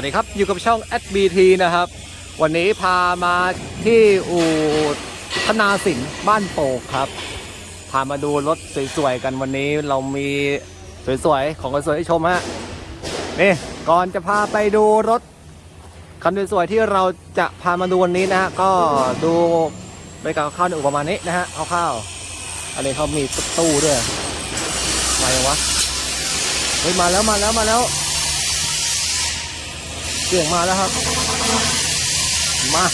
สวัสดีครับ อยู่กับช่อง SBT นะครับ วันนี้พามาที่อู่ธนาสินบ้านโป่งครับ พามาดูรถสวยๆกันวันนี้เรามีสวยๆ ของสวยๆให้ชมฮะนี่ก่อนจะพาไปดูรถคันสวยๆที่เราจะพามาดูวันนี้นะฮะก็ดูบรรยากาศคร่าวๆในอู่ประมาณนี้นะฮะคร่าวๆอันนี้เขามีตู้ด้วยมายังวะเฮ้ยมาแล้วมาแล้วมาแล้ว เสียงมาแล้วครับ มา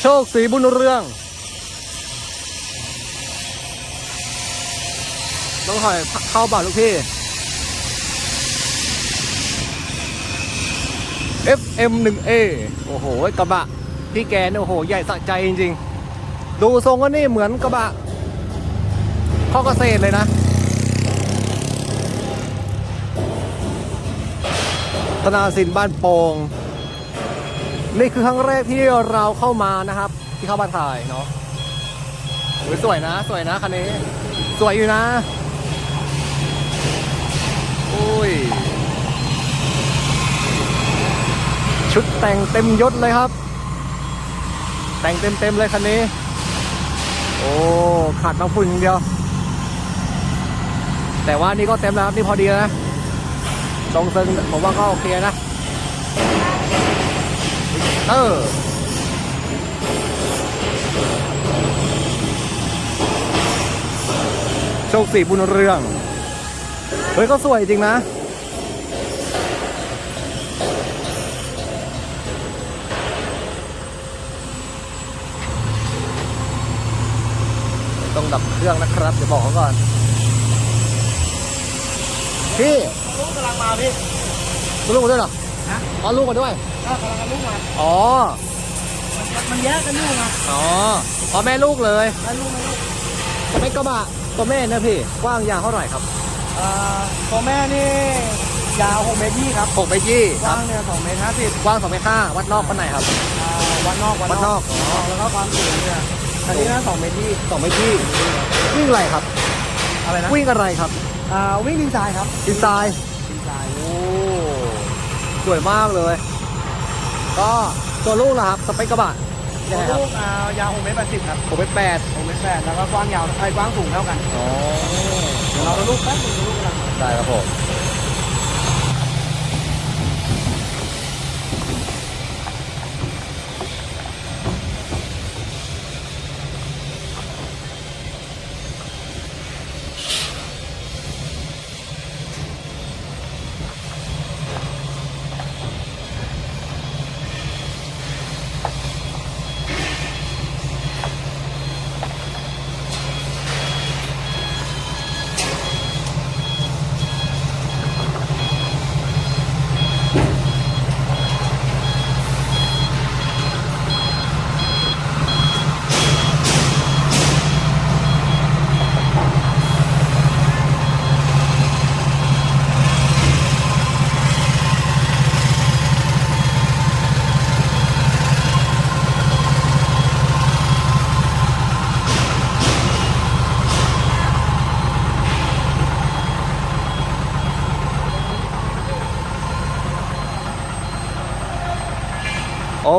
โชคสีบุญเรือง ต้องถอยเข้าบ่าลูกพี่ FM 1 A โอ้โห กระบะ พี่แกเนี่ยโอ้โห ใหญ่สะใจจริง ๆ ดูทรงก็นี่เหมือนกระบะข้อเกษตรเลยนะ ธนาสินบ้านโปงนี่คือครั้งแรกที่เราเข้ามานะครับ ที่เข้ามาถ่ายเนาะสวยนะ สวยนะคันนี้ สวยอยู่นะโอ้ยชุดแต่งเต็มยศเลยครับ แต่งเต็มเต็มๆเลยคันนี้ โอ้ขาดบางฝุ่นอย่างเดียว แต่ว่านี่ก็เต็มแล้วครับนี่พอดีนะ ทรงซึงผมว่าก็โอเคนะเออโชคสีบุญเรือง เฮ้ยก็สวยจริงนะ ต้องดับเครื่องนะครับ เดี๋ยวบอกเขาก่อน พี่ ลูกกำลังมาพี่มีลูกมาด้วยเหรอฮะอ๋อลูกมาด้วย ก็กำลังกันลูกมาอ๋อมันมันแยกกันอยู่มาอ๋อพ่อแม่ลูกเลยแล้วลูกไม่ลูกสเปคกระบะตัวแม่นะพี่ กว้างยาวเท่าไหร่ครับอ่าตัวแม่นี่ยาว6เมตรยี่ครับ6เมตรยี่กว้างเนี่ย2เมตรห้าสิบกว้าง2เมตรห้าวัดนอกวัดไหนครับ อ่าวันนอกวัดนอกอ๋อแล้วก็ความสูงเนี่ยอันนี้นะ2เมตรยี่2เมตรยี่วิ่งอะไรครับ อะไรนะวิ่งอะไรครับอ่าวิ่งดินทรายครับดีไซน์ดินทรายโอ้ สวยมากเลย ก็ตัวลูกนะครับสเปคกระบะยังไงครับลูกอ่ายาว6เมตรแปดสิบครับ6เมตรแปด6เมตรแปดแล้วก็กว้างยาวไอ้ยกว้างสูงเท่ากันอ๋อเดี๋ยวเราดูลูกแป๊บนึงดูลูกกำลังมาได้ครับผม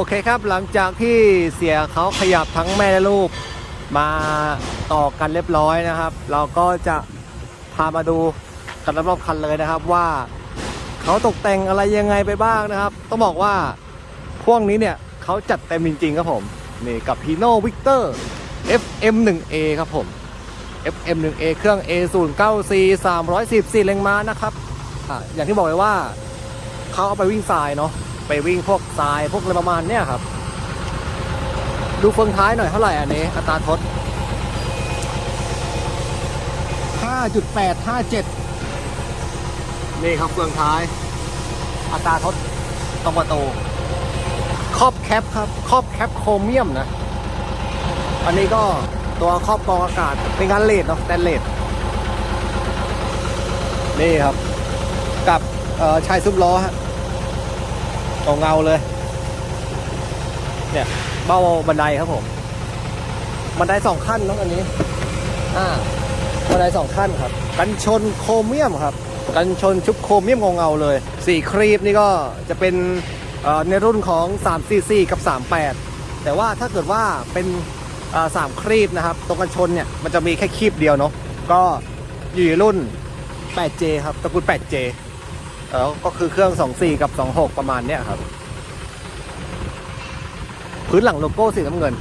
เคครับหลังจากที่เสียเขาขยับทั้งแม่และลูกมาต่อกันเรียบร้อยนะครับ เราก็จะพามาดูกันรอบๆคันเลยนะครับว่าเขาตกแต่งอะไรยังไงไปบ้างนะครับ ต้องบอกว่าพวกนี้เนี่ยเขาจัดเต็มจริงๆครับผมนี่กับ Hino Victor FM1A ครับผม FM1A เครื่อง A09C 314 แรงม้านะครับอะอย่างที่บอกเลยว่าเขาเอาไปวิ่งทรายเนาะ ไปวิ่งพวกทรายพวกอะไรประมาณเนี้ยครับ ดูเฟืองท้ายหน่อยเท่าไหร่อันนี้ อัตราทด 5.857 นี่ครับเฟืองท้าย อัตราทดตรงประตูครอบแคปครับครอบแคปโครเมียมนะ อันนี้ก็ตัวครอบกรองอากาศเป็นงานเลดเนาะแตนเลดนี่ครับ กับเอ่อชายซุปล้อฮะ เงาเงาๆเลย เนี่ยเบ้าบันไดครับผม บันไดสองขั้นเนาะอันนี้ อ่า บันไดสองขั้นครับ กันชนโครเมียมครับ กันชนชุบโครเมียมเงาเลยสี่ครีบนี่ก็จะเป็นในรุ่นของ 3 cc กับ 38 แต่ว่าถ้าเกิดว่าเป็นสามครีบนะครับ ตรงกันชนเนี่ยมันจะมีแค่ครีบเดียวเนาะก็อยู่ในรุ่น 8J ครับตระกูล 8J เออก็คือเครื่อง 24 กับ 26 ประมาณเนี้ยครับ พื้นหลังโลโก้สีน้ำเงิน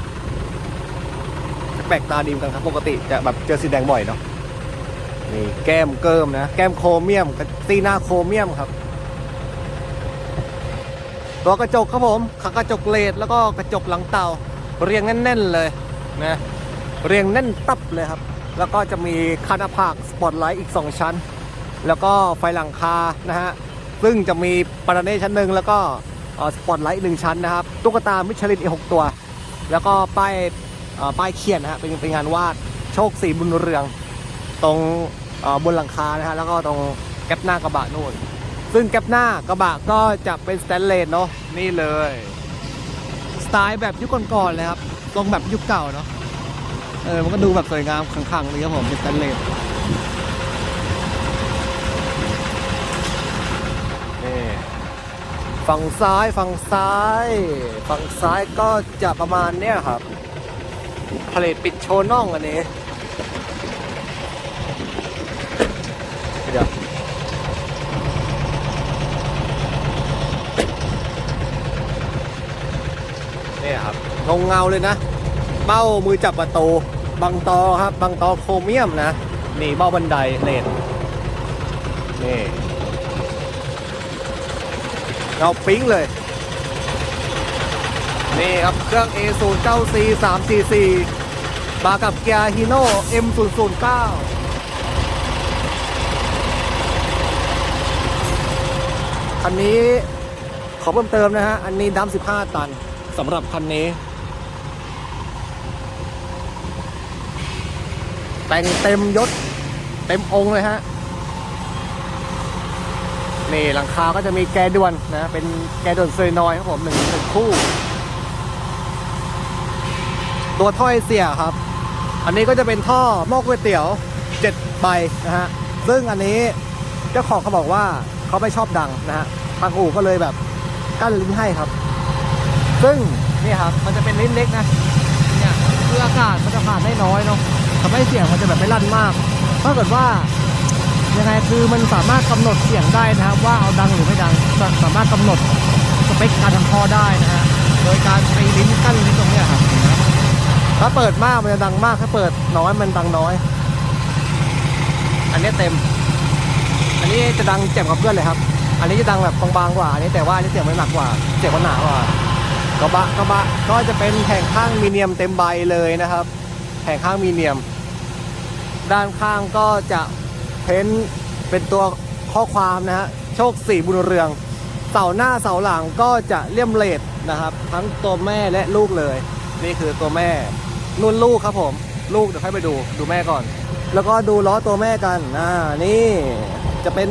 แปลกตาดีมกันครับ ปกติจะแบบเจอสีแดงบ่อยเนาะนี่แก้มเกิมนะ แก้มโครเมียมตีหน้าโครเมียมครับ ตัวกระจกครับผมขากระจกเลดแล้วก็กระจกหลังเตาเรียงแน่น ๆ เลยนะเรียงแน่นตับเลยครับ แล้วก็จะมีคานาภาคสปอตไลท์อีก 2 ชั้น แล้วก็ไฟหลังคานะฮะซึ่งจะมีปาราเน่ชั้นหนึ่งแล้วก็สปอตไลท์หนึ่งชั้นนะครับตุ๊กตามิชลินอีกหกตัว แล้วก็ป้ายป้ายเขียนนะฮะเป็นเป็นงานวาดโชคสีบุญเรือง ตรงบนหลังคานะฮะแล้วก็ตรงแก๊ปหน้ากระบะนู่น ซึ่งแก๊ปหน้ากระบะก็จะเป็นสแตนเลสเนาะนี่เลย สไตล์แบบยุคก่อนๆเลยครับทรงแบบยุคเก่าเนาะเออมันก็ดูแบบสวยงามขลังๆเลยครับผมเป็นสแตนเลส ฝั่งซ้ายฝั่งซ้าย ฝั่งซ้ายก็จะประมาณเนี้ยครับผลิตปิดโชว์น่องอันนี้ เดี๋ยวเนี่ยครับเงาเงาเลยนะ เบ้ามือจับประตูบังตอครับบังตอโครเมียมนะ นี่เบ้าบันไดเลนนี่ เงาปิ๊งเลย นี่ครับเครื่อง A 0 9 C 3 4 4มากับเกียร์ฮีโน่ M 0 0 9 คันนี้ขอเพิ่มเติมนะฮะ อันนี้ดัม15 ตันสำหรับคันนี้แต่งเต็มยศ เต็มองค์เลยฮะ นี่หลังคาก็จะมีแกด่วนนะ เป็นแกด่วนเซยนอยครับผมหนึ่งหนึ่งคู่ ตัวถ้อยเสียครับ อันนี้ก็จะเป็นท่อหม้อก๋วยเตี๋ยว7ใบนะฮะ ซึ่งอันนี้เจ้าของเขาบอกว่าเขาไม่ชอบดังนะฮะ ทางอู่ก็เลยแบบกั้นลิ้นให้ครับ ซึ่งนี่ครับ มันจะเป็นลิ้นเล็กนะเนี่ยคืออากาศมันจะผ่านได้น้อยเนาะทำให้เสียงมันจะแบบไม่ลั่นมากถ้าเกิดว่า ยังไงคือมันสามารถกำหนดเสียงได้นะครับ ว่าเอาดังหรือไม่ดังสาสามารถกำหนดสเปคการทำท่อได้นะฮะโดยการใช้ลิ้นกั้นลิ้นตรงนี้ครับถ้าเปิดมากมันจะดังมากถ้าเปิดน้อยมันดังน้อย อันนี้เต็ม อันนี้จะดังเจ็บกับเพื่อนเลยครับ อันนี้จะดังแบบบางๆกว่าอันนี้แต่ว่าอันนี้เสียงมันหนักกว่าเสียงมันหนากว่ากระบะกระบะก็จะเป็นแผงข้างมีเนียมเต็มใบเลยนะครับแผงข้างมีเนียม ด้านข้างก็จะ เพ้นเป็นตัวข้อความนะฮะโชคสี่บุญเรือง เสาหน้าเสาหลังก็จะเลี่ยมเลดนะครับ ทั้งตัวแม่และลูกเลย นี่คือตัวแม่นุ่นลูกครับผม ลูกเดี๋ยวค่อยไปดูดูแม่ก่อน แล้วก็ดูล้อตัวแม่กันอ่านี่จะเป็น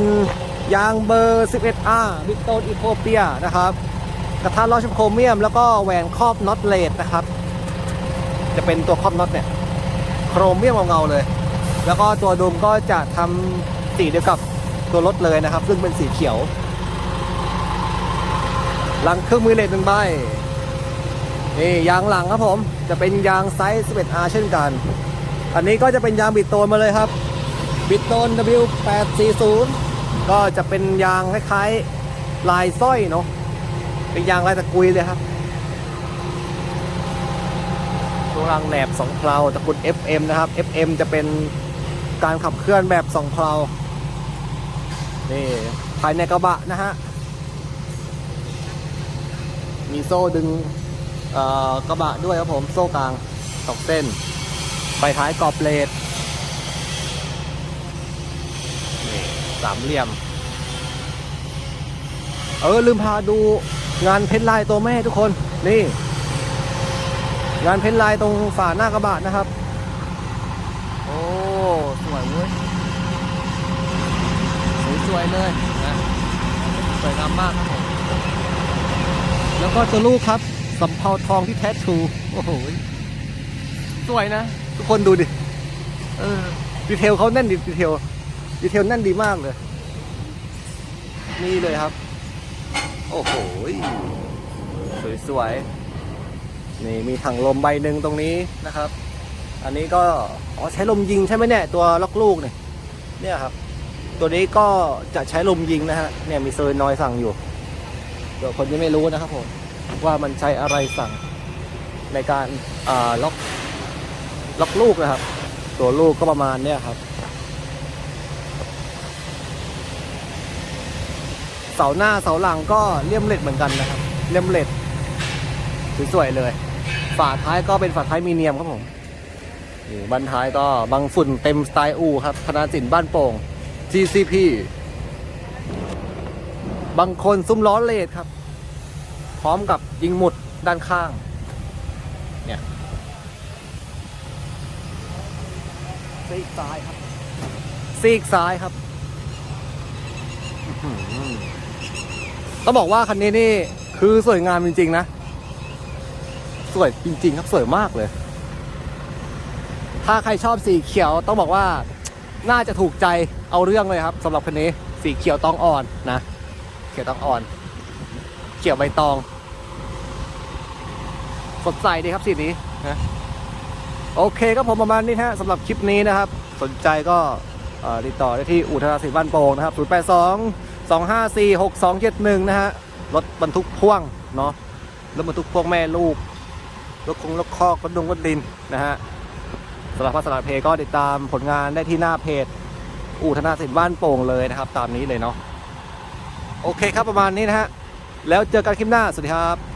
ยางเบอร์ 11R บิ๊กโตนอีโคเปียนะครับ กระทะล้อชุบโครเมียม แล้วก็แหวนครอบน็อตเลดนะครับ จะเป็นตัวครอบน็อตเนี่ย โครเมียมเงาๆเลย แล้วก็ตัวดุมก็จะทำสีเดียวกับตัวรถเลยนะครับ ซึ่งเป็นสีเขียว หลังเครื่องมือเลดหนึ่งใบนี่ยางหลังครับผม จะเป็นยางไซส์ 11R เช่นกัน อันนี้ก็จะเป็นยางบิดโตนมาเลยครับ บิดโตน W840 ก็จะเป็นยางคล้ายๆลายสร้อยเนาะ เป็นยางลายตะกุยเลยครับตัวรางแหนบสองเพลาตะกูล FM นะครับ FM จะเป็น การขับเคลื่อนแบบสองเพลานี่ภายในกระบะนะฮะ มีโซ่ดึงเอ่อกระบะด้วยครับผม โซ่กลางสองเส้นไฟท้ายกรอบเลดนี่สามเหลี่ยม เออ ลืมพาดูงานเพ้นลายตัวแม่ทุกคน นี่ งานเพ้นลายตรงฝาหน้ากระบะนะครับ สวยเว้ยสวยๆเลยนะสวยงามมากครับผมแล้วก็ตัวลูกครับสำเภาทองที่แท้ทรูโอ้โหสวยนะ ทุกคนดูดิเออดีเทลเขาแน่นดีดีเทลดีเทลแน่นดีมากเลย นี่เลยครับ โอ้โหสวยๆนี่มีถังลมใบหนึ่งตรงนี้นะครับ อันนี้ก็อ๋อใช้ลมยิงใช่ไหมเนี่ยตัวล็อกลูกเนี่ยเนี่ยครับ ตัวนี้ก็จะใช้ลมยิงนะฮะเนี่ยมีเซอร์นอยสั่งอยู่เดี๋ยวคนที่ไม่รู้นะครับผมว่ามันใช้อะไรสั่งในการอ่าล็อกล็อกลูกนะครับ ตัวลูกก็ประมาณเนี่ยครับ เสาหน้าเสาหลังก็เลี่ยมเหล็กเหมือนกันนะครับเลี่ยมเหล็กสวยๆเลย ฝาท้ายก็เป็นฝาท้ายมีเนียมครับผม บันท้ายก็บังฝุ่นเต็มสไตล์อูครับธนาสินบ้านโป่ง GCP บางคนซุ้มล้อเลดครับ พร้อมกับยิงหมุดด้านข้าง เนี่ยซีกซ้ายครับซีกซ้ายครับต้องบอกว่าคันนี้นี่คือสวยงามจริง ๆ นะ สวยจริง ๆ ครับสวยมากเลย ถ้าใครชอบสีเขียวต้องบอกว่าน่าจะถูกใจเอาเรื่องเลยครับสำหรับคันนี้สีเขียวตองอ่อนนะ เขียวตองอ่อน เขียวใบตองสดใสดีครับสีนี้นะโอเคครับผมประมาณนี้ฮะสำหรับคลิปนี้นะครับ สนใจก็ติดต่อได้ที่อู่ธนาสิบ้านโป่งนะครับ082 254 6271 นะฮะรถบรรทุกพ่วงเนาะรถบรรทุกพ่วงแม่ลูกรถคงรถคอกรถดงรถดินนะฮะ สำหรับพัสนาเพก็ติดตามผลงานได้ที่หน้าเพจ อู่ธนาสินบ้านโป่งเลยนะครับ ตามนี้เลยเนาะโอเคครับประมาณนี้นะฮะแล้วเจอกันคลิปหน้าสวัสดีครับ